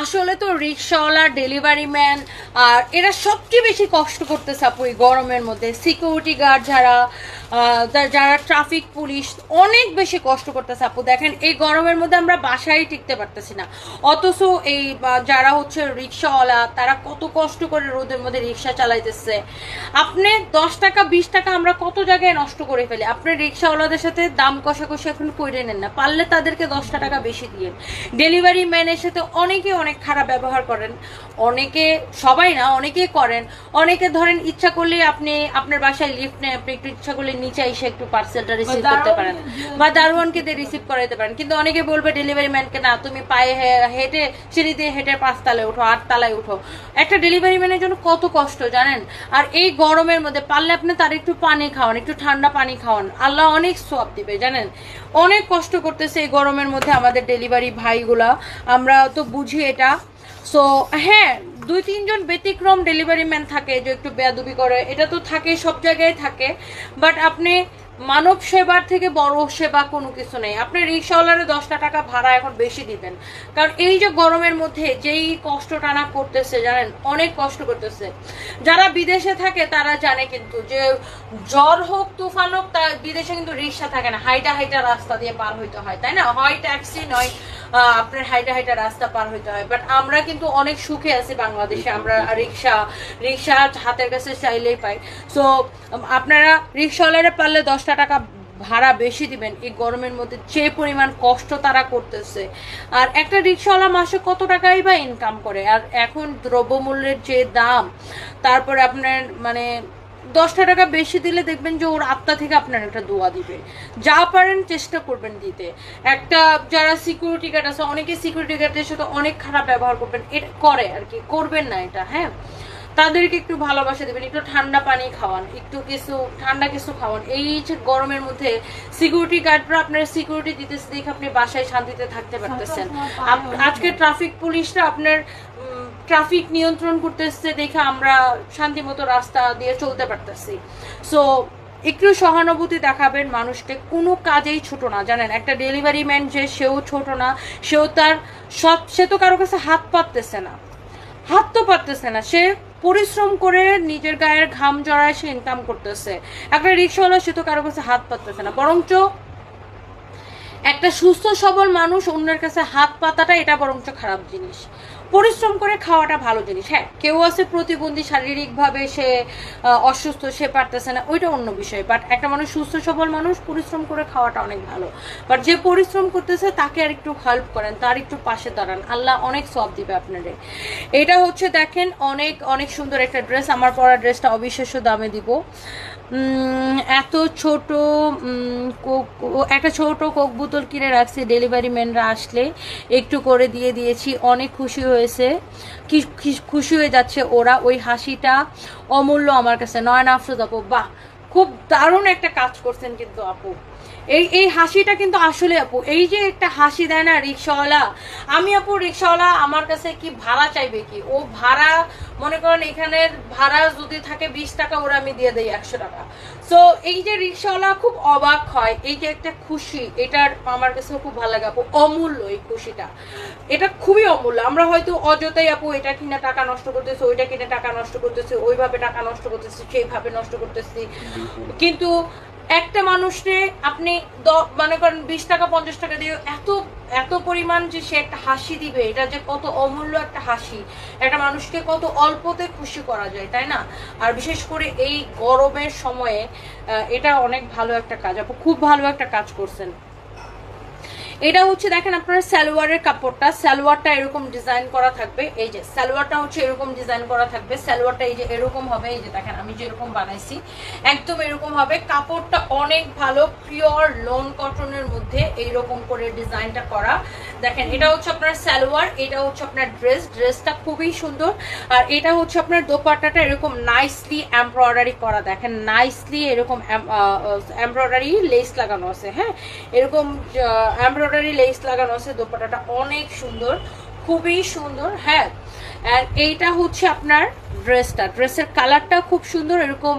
আসলে তো রিক্সাওয়ালা ডেলিভারি ম্যান আর এরা সবচেয়ে বেশি কষ্ট করতেছে আপু এই গরমের মধ্যে। সিকিউরিটি গার্ড যারা যারা ট্রাফিক পুলিশ অনেক বেশি কষ্ট করতেছে আপু, দেখেন এই গরমের মধ্যে আমরা বাসায় টিকতে পারতেছি না। অথচ এই যারা হচ্ছে রিক্সাওয়ালা তারা কত কষ্ট করে রোদের মধ্যে রিক্সা চালাইতেছে। আপনি দশ টাকা, বিশ টাকা আমরা কত জায়গায় নষ্ট করে ফেলি? আপনি রিক্সাওয়ালাদের সাথে দাম কষাকষি এখন করে নেন না, পারলে তাদেরকে দশটা টাকা বেশি দিয়ে। ডেলিভারি ম্যানের সাথে অনেকে অনেক খারাপ ব্যবহার করেন, অনেকে, সবাই না, অনেকেই করেন। অনেকে ধরেন ইচ্ছা করলে আপনি, আপনার বাসায় লিফট নেন, আপনি একটু ইচ্ছা করলে নিচে এসে একটু পার্সেলটা রিসিভ করতে পারেন। বা দারোয়ানকে দিয়ে রিসিভ করাইতে পারেন। কিন্তু অনেকে বলবে ডেলিভারি ম্যানকে না তুমি পায়ে হে- হেঁটে সিঁড়ি দিয়ে হেঁটে পাঁচতলায় উঠো আটতলায় উঠো। একটা ডেলিভারি ম্যানের জন্য কত কষ্ট জানেন? আর এই গরমের মধ্যে পারলে আপনি তার একটু পানি খাওয়ান একটু ঠান্ডা পানি খাওয়ান। আল্লাহ অনেক সব দিবে জানেন? অনেক কষ্ট করতেছে এই গরমের মধ্যে আমাদের ডেলিভারি ভাইগুলা। আমরা তো বুঝি এটা। সো হ্যাঁ দুই, তিনজন ব্যতিক্রম ডেলিভারি ম্যান থাকে যে একটু বেয়াদুবি করে। এটা তো থাকে, সব জায়গায় থাকে। বাট আপনি মানব সেবার থেকে বড় সেবা কোনো কিছু নেই। আপনি রিক্সাওয়ালারে দশটা টাকা ভাড়া এখন বেশি দিবেন। কারণ এই যে গরমের মধ্যে যেই কষ্ট টানা করতেছে, জানেন, অনেক কষ্ট করতেছে। যারা বিদেশে থাকে তারা জানে কিন্তু যে জ্বর হোক, তুফান হোক, তা বিদেশে কিন্তু রিক্সা থাকে না। হাইটা হাইটা রাস্তা দিয়ে পার হইতে হয়, তাই না? হয় ট্যাক্সি, নয় আপনার হাইটা হাইটা রাস্তা পার হইতে হয়। বাট আমরা কিন্তু অনেক সুখে আছি বাংলাদেশে। আমরা রিক্সা রিক্সা হাতের কাছে চাইলেই পাই। সো আপনারা রিক্সাওয়ালারা পারলে দশটা টাকা ভাড়া বেশি দিবেন। এই গরমের মধ্যে যে পরিমাণ কষ্ট তারা করতেছে। আর একটা রিক্সাওয়ালা মাসে কত টাকাই বা ইনকাম করে? আর এখন দ্রব্যমূল্যের যে দাম তারপরে আপনার মানে দশটা টাকা বেশি দিলে দেখবেন যে ওর আত্মা থেকে আপনার একটা দোয়া দিবে। যা পারেন চেষ্টা করবেন দিতে। একটা যারা সিকিউরিটি গার্ড আছে অনেকে সিকিউরিটি গার্ডের সাথে অনেক খারাপ ব্যবহার করবেন। এটা করে আর কি করবেন না এটা হ্যাঁ? তাদেরকে একটু ভালোবাসা দেবেন একটু ঠান্ডা পানি খাওয়ান একটু কিছু ঠান্ডা কিছু খাওয়ান। এই যে গরমের মধ্যে সিকিউরিটি গার্ডরা আপনার সিকিউরিটি দিতেছে দেখে আপনি বাসায় শান্তিতে থাকতে পারতেছেন। আজকে ট্রাফিক পুলিশরা আপনার ট্রাফিক নিয়ন্ত্রণ করতেছে দেখে আমরা শান্তিমতো রাস্তা দিয়ে চলতে পারতেছি। সো একটু সহানুভূতি দেখাবেন মানুষকে, কোনো কাজেই ছোট না। জানেন, একটা ডেলিভারি ম্যান যে, সেও ছোট না, সেও তার সব সে তো কারও কাছে হাত পাততেছে না। হাত তো পারতেছে না, সে পরিশ্রম করে নিজের গায়ের ঘাম জড়ায় সে ইনকাম করতেছে। একটা রিক্সাওয়ালা সে তো কারও কাছে হাত পাততেছে না। বরঞ্চ একটা সুস্থ, সবল মানুষ অন্যের কাছে হাত পাতাটা, এটা বরঞ্চ খারাপ জিনিস। পরিশ্রম করে খাওয়াটা ভালো জিনিস। হ্যাঁ কেউ আছে প্রতিবন্ধী, শারীরিকভাবে সে অসুস্থ, সে পারতেছে না, ওইটা অন্য বিষয়। বাট একটা মানুষ সুস্থ, সবল মানুষ, পরিশ্রম করে খাওয়াটা অনেক ভালো। বাট যে পরিশ্রম করতেছে, তাকে আর একটু হেল্প করেন, তার একটু পাশে দাঁড়ান। আল্লাহ অনেক সব দিবে আপনাদের এটা হচ্ছে দেখেন, অনেক অনেক সুন্দর একটা ড্রেস আমার পরা ড্রেসটা অবিশ্বাস্য দামে দিব। এত ছোট একটা ছোট কোক বোতল কিনে রাখছি ডেলিভারি ম্যানরা আসলে। একটু করে দিয়ে দিয়েছি, অনেক খুশি হয়েছে। খুশি হয়ে যাচ্ছে ওরা, ওই হাসিটা অমূল্য আমার কাছে। নয়ন আফরোজ আপু, বাহ! খুব দারুণ একটা কাজ করছেন কিন্তু আপু। এই এই হাসিটা কিন্তু আসলে আপু এই যে একটা হাসি দেয় না রিক্সাওয়ালা আমি আপু রিক্সাওয়ালা আমার কাছে কি ভাড়া চাইবে কি? ও ভাড়া মনে করেন এখানের ভাড়া যদি থাকে বিশ টাকা ওরা আমি দিয়ে দেই একশো টাকা। সো এই যে রিক্সাওয়ালা খুব অবাক হয় এই যে একটা খুশি এটার আমার কাছে খুব ভালো লাগে আপু অমূল্য এই খুশিটা। এটা খুবই অমূল্য আমরা হয়তো অযথাই আপু এটা কিনে টাকা নষ্ট করতেছি ওইটা কিনে টাকা নষ্ট করতেছি ওইভাবে টাকা নষ্ট করতেছি সেইভাবে নষ্ট করতেছি। কিন্তু একটা মানুষে আপনি মনে করেন বিশ টাকা, পঞ্চাশ টাকা দিয়ে এত এত পরিমাণ যে সে একটা হাসি দিবে, এটা যে কত অমূল্য একটা হাসি, একটা মানুষকে কত অল্পতে খুশি করা যায়, তাই না? আর বিশেষ করে এই গরমের সময়ে এটা অনেক ভালো একটা কাজ। আপু, খুব ভালো একটা কাজ করছেন। এটা হচ্ছে দেখেন আপনার সালোয়ারের কাপড়টা, সালোয়ারটা এরকম ডিজাইন করা থাকবে। এই যে সালোয়ারটা হচ্ছে এরকম ডিজাইন করা থাকবে। সালোয়ারটা এই যে এরকম হবে, এই যে দেখেন আমি যেরকম বানাইছি, একদম এরকম হবে। কাপড়টা অনেক ভালো পিওর লোন কটনের মধ্যে এইরকম করে ডিজাইনটা করা। দেখেন, এটা হচ্ছে আপনার সালোয়ার, এটা হচ্ছে আপনার ড্রেস ড্রেসটা খুবই সুন্দর। আর এটা হচ্ছে আপনার দোপাট্টাটা এরকম নাইসলি এমব্রয়ডারি করা, দেখেন নাইসলি এরকম এমব্রয়ডারি লেস লাগানো আছে হ্যাঁ? এরকম এমব্রয়ডারি লেস লাগানো আছে, দোপাট্টাটা অনেক সুন্দর, খুবই সুন্দর হ্যাঁ? অ্যান্ড এইটা হচ্ছে আপনার ড্রেসটা ড্রেসের কালারটা খুব সুন্দর, এরকম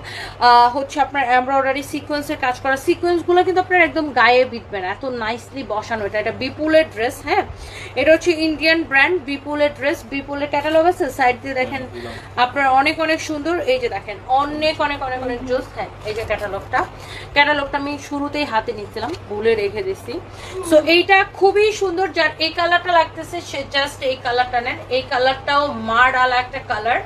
হচ্ছে আপনার এমব্রয়ডারি সিকোয়েন্সের কাজ করা। সিকোয়েন্সগুলো কিন্তু আপনার একদম গায়ে বিটবে না এত নাইসলি বসানো। এটা এটা বিপুলের ড্রেস হ্যাঁ? এটা হচ্ছে ইন্ডিয়ান ব্র্যান্ড বিপুলের ড্রেস বিপুলের ক্যাটালগ আছে। সাইড দিয়ে দেখেন, আপনার অনেক অনেক সুন্দর। এই যে দেখেন, অনেক অনেক অনেক অনেক জোস হ্যাঁ এই যে ক্যাটালগটা ক্যাটালগটা আমি শুরুতেই হাতে নিচ্ছিলাম ভুলে রেখে দিচ্ছি সো এইটা খুবই সুন্দর, যার এই কালারটা লাগতেছে, সে জাস্ট এই কালারটা নেন। এই কালারটাও মার আলা একটা কালার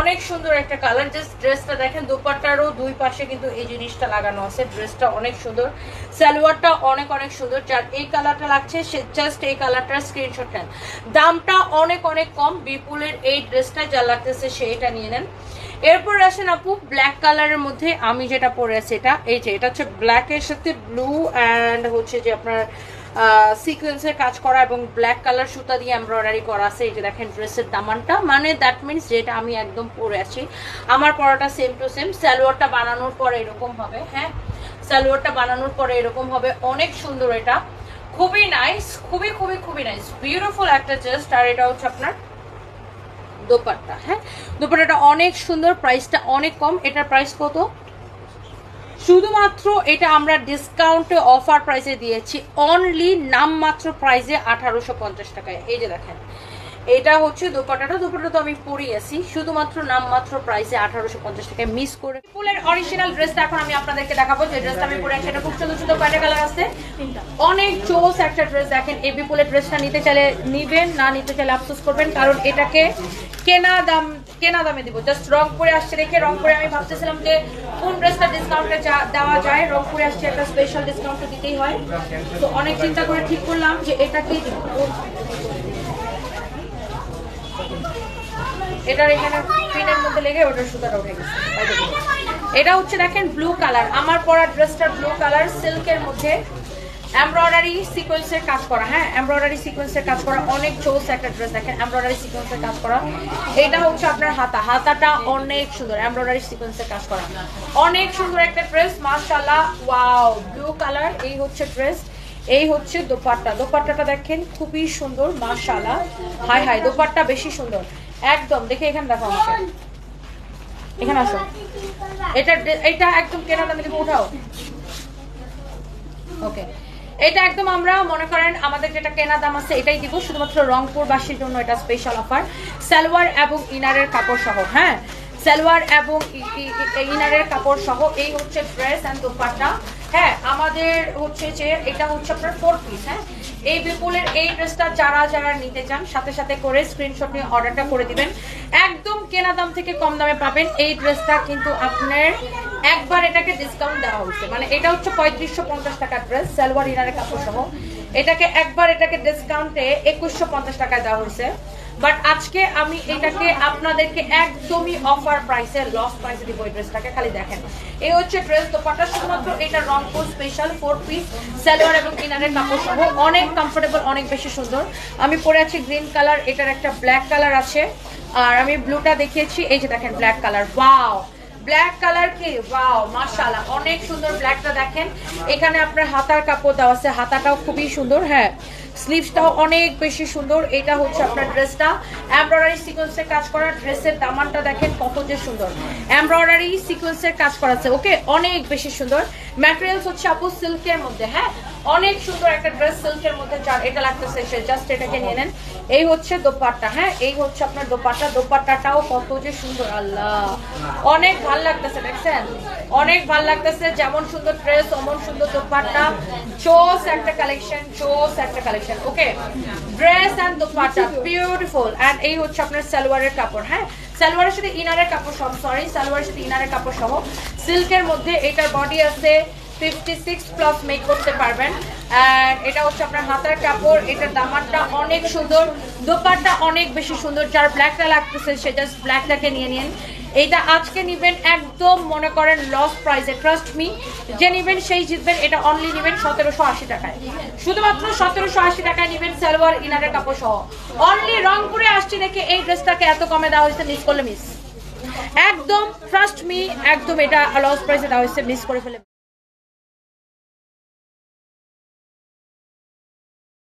অনেক সুন্দর একটা কালার জাস্ট ড্রেসটা দেখেন, দুপাট্টারও দুই পাশে কিন্তু এই জিনিসটা লাগানো আছে ড্রেসটা অনেক সুন্দর, সালোয়ারটা অনেক অনেক সুন্দর, যার এই কালারটা লাগছে, সে জাস্ট এই কালারটার স্ক্রিনশট নেন। দামটা অনেক অনেক কম, বিপুলের এই ড্রেসটা যা লাগতেছে সেইটা নিয়ে নেন। এরপর আসেন আপু ব্ল্যাক কালারের মধ্যে আমি যেটা পরে আছি এটা, এই যে, এটা হচ্ছে ব্ল্যাকের সাথে ব্লু অ্যান্ড হচ্ছে যে আপনার সিকোয়েন্সের কাজ করা এবং ব্ল্যাক কালার সুতা দিয়ে এমব্রয়ডারি করা আছে, এই যে দেখেন ড্রেসের দামানটা। মানে দ্যাট মিনস যেটা আমি একদম পরে আছি। আমার পরাটা সেম টু সেম সালোয়ারটা বানানোর পরে এরকম হবে হ্যাঁ? সালোয়ারটা বানানোর পরে এরকম হবে। অনেক সুন্দর এটা। খুবই নাইস খুবই খুবই খুবই নাইস বিউটিফুল একটা জাস্ট আর এটা হচ্ছে আপনার দোপাট্টা হ্যাঁ? দোপাট্টাটা অনেক সুন্দর প্রাইসটা অনেক কম। এটার প্রাইস কত? শুধুমাত্র এটা আমরা ডিসকাউন্টে অফার প্রাইসে দিয়েছি। অনলি নামমাত্র প্রাইসে আঠারোশো পঞ্চাশ টাকায়। এই যে দেখেন, এটা হচ্ছে দোপাট্টা তো আমি পরিয়েছি। শুধুমাত্র নামমাত্র প্রাইসে আঠারোশো পঞ্চাশ টাকায় মিস করে ফুলের অরিজিনাল ড্রেসটা এখন আমি আপনাদেরকে দেখাবো। যে ড্রেসটা আমি পরে এটা খুব সুন্দর সুন্দর কয়টা কালার আছে? অনেক চোস একটা ড্রেস দেখেন। এই বিপুলের ড্রেসটা নিতে চাইলে নিবেন, না নিতে চাইলে আফসোস করবেন। কারণ এটাকে কেনা দাম কেনা দামে দিব? জাস্ট রংপুরে আসছে দেখে রংপুরে আমি ভাবতেছিলাম যে কোন ড্রেসটা ডিসকাউন্টে দেওয়া যায়, রংপুরে আসছে একটা স্পেশাল ডিসকাউন্ট দিতেই হয়। তো অনেক চিন্তা করে ঠিক করলাম যে এটাকেই দিব? এটার এখানে পিনের মধ্যে লেগে ওটার সুতাটা উঠে গেছে। এটা হচ্ছে দেখেন ব্লু কালার আমার পরা ড্রেসটা ব্লু কালার সিল্কের মধ্যে এমব্রয়ডারি সিকোয়েন্সের কাজ করা হ্যাঁ? এমব্রয়ডারি সিকোয়েন্সের কাজ করা, অনেক চোস একটা ড্রেস দেখেন এমব্রয়ডারি সিকোয়েন্সের কাজ করা। এটা হচ্ছে আপনার হাতা, হাতাটা অনেক সুন্দর এমব্রয়ডারি সিকোয়েন্সের কাজ করা। অনেক সুন্দর একটা ড্রেস মাশাআল্লাহ ওয়াও ব্লু কালার এই হচ্ছে ড্রেস এই হচ্ছে দোপাট্টা। দোপাট্টাটা দেখেন, খুবই সুন্দর, মাশাআল্লাহ। হাই হাই, দোপাট্টা বেশি সুন্দর। একদম, দেখে এখানে দেখো আমাকে। এখানে আসো। এটা এটা একদম কেনা দামে তুমি উঠাও। ওকে এটা একদম আমরা মনে করেন, আমাদের যেটা কেনা দাম আছে এটাই দিব। শুধুমাত্র রংপুরবাসীর জন্য এটা স্পেশাল অফার সালোয়ার এবং ইনারের কাপড় সহ হ্যাঁ? সালোয়ার এবং ইনারের কাপড় সহ, এই হচ্ছে ড্রেস অ্যান্ড দোপাট্টা। হ্যাঁ আমাদের হচ্ছে যে এটা হচ্ছে আপনার ফোর পিস হ্যাঁ? এই বিপুলের এই ড্রেসটা যারা যারা নিতে চান, সাথে সাথে করে স্ক্রিনশট নিয়ে অর্ডারটা করে দিবেন। একদম কেনা দাম থেকে কম দামে পাবেন এই ড্রেসটা কিন্তু আপনার একবার এটাকে ডিসকাউন্ট দেওয়া হয়েছে। মানে এটা হচ্ছে পঁয়ত্রিশশো পঞ্চাশ টাকার ড্রেস সালোয়ার ইনারের কাপড় সহ এটাকে একবার এটাকে ডিসকাউন্টে একুশশো পঞ্চাশ টাকায় দেওয়া হয়েছে। বাট আজকে আমি এটাকে আপনাদেরকে একদমই অফার প্রাইসে লস প্রাইসে দিব এই ড্রেসটাকে খালি দেখেন। এই হচ্ছে ড্রেস দোপাটা শুধুমাত্র এটা Rangpur special four piece salwar এবং ইনারের কাপড় সহ অনেক কমফোর্টেবল অনেক বেশি সুন্দর। আমি পরে আছি গ্রিন কালার এটার একটা ব্ল্যাক কালার আছে। আর আমি ব্লুটা দেখিয়েছি। এই যে দেখেন black colour wow black colour কি? ওয়াও মাশাআল্লাহ, অনেক সুন্দর ব্ল্যাকটা দেখেন। এখানে আপনার হাতার কাপড় দেওয়া আছে, হাতাটাও খুবই সুন্দর হ্যাঁ। স্লিভসটাও অনেক বেশি সুন্দর, এটা হচ্ছে আপনার ড্রেসটা এমব্রয়ডারি সিকোয়েন্সের কাজ করা ড্রেসের দামানটা দেখেন কত যে সুন্দর। এমব্রয়ডারি সিকোয়েন্সের কাজ করা আছে ওকে অনেক বেশি সুন্দর। ম্যাটেরিয়ালস হচ্ছে আপু সিল্কের মধ্যে হ্যাঁ? অনেক সুন্দর একটা ড্রেস সিল্কের মধ্যে যার এটা লাগতেছে, সে জাস্ট এটাকে নিয়ে নেন। এই হচ্ছে দোপাট্টা হ্যাঁ? এই হচ্ছে আপনার দোপাট্টা। দোপাট্টাটাও কত যে সুন্দর, আল্লাহ! অনেক ভালো লাগতেছে, দেখছেন? অনেক ভালো লাগতেছে, যেমন সুন্দর ড্রেস অমন সুন্দর দোপাট্টা। চোস একটা কালেকশন চোস একটা collection okay dress and dupatta beautiful and এই হচ্ছে আপনার সালোয়ারের কাপড় হ্যাঁ? সালোয়ারের সাথে ইনারের কাপড় সহ সরি সালোয়ারের সাথে ইনারের কাপড় সহ সিল্কের মধ্যে এটার বডি আছে ফিফটি সিক্স প্লাস মেক করতে পারবেন। এটা হচ্ছে আপনার হাতার কাপড়, এটার দামারটা অনেক সুন্দর দোপারটা অনেক বেশি সুন্দর, যার ব্ল্যাকটা লাগতেছে সে জাস্ট ব্ল্যাকটাকে নিয়ে নিন। এইটা আজকে নিবেন একদম, মনে করেন লস প্রাইসে ট্রাস্ট মি যে নিবেন সেই জিতবেন, এটা অনলি নিবেন সতেরোশো আশি টাকায়। শুধুমাত্র সতেরোশো আশি টাকায় নিবেন সালোয়ার ইনারের কাপড় সহ। অনলি রংপুরে আসছি দেখে এই ড্রেসটাকে এত কমে দেওয়া হয়েছে মিস করলে মিস একদম ট্রাস্ট মি একদম এটা লস প্রাইসে দেওয়া হয়েছে মিস করে ফেলে।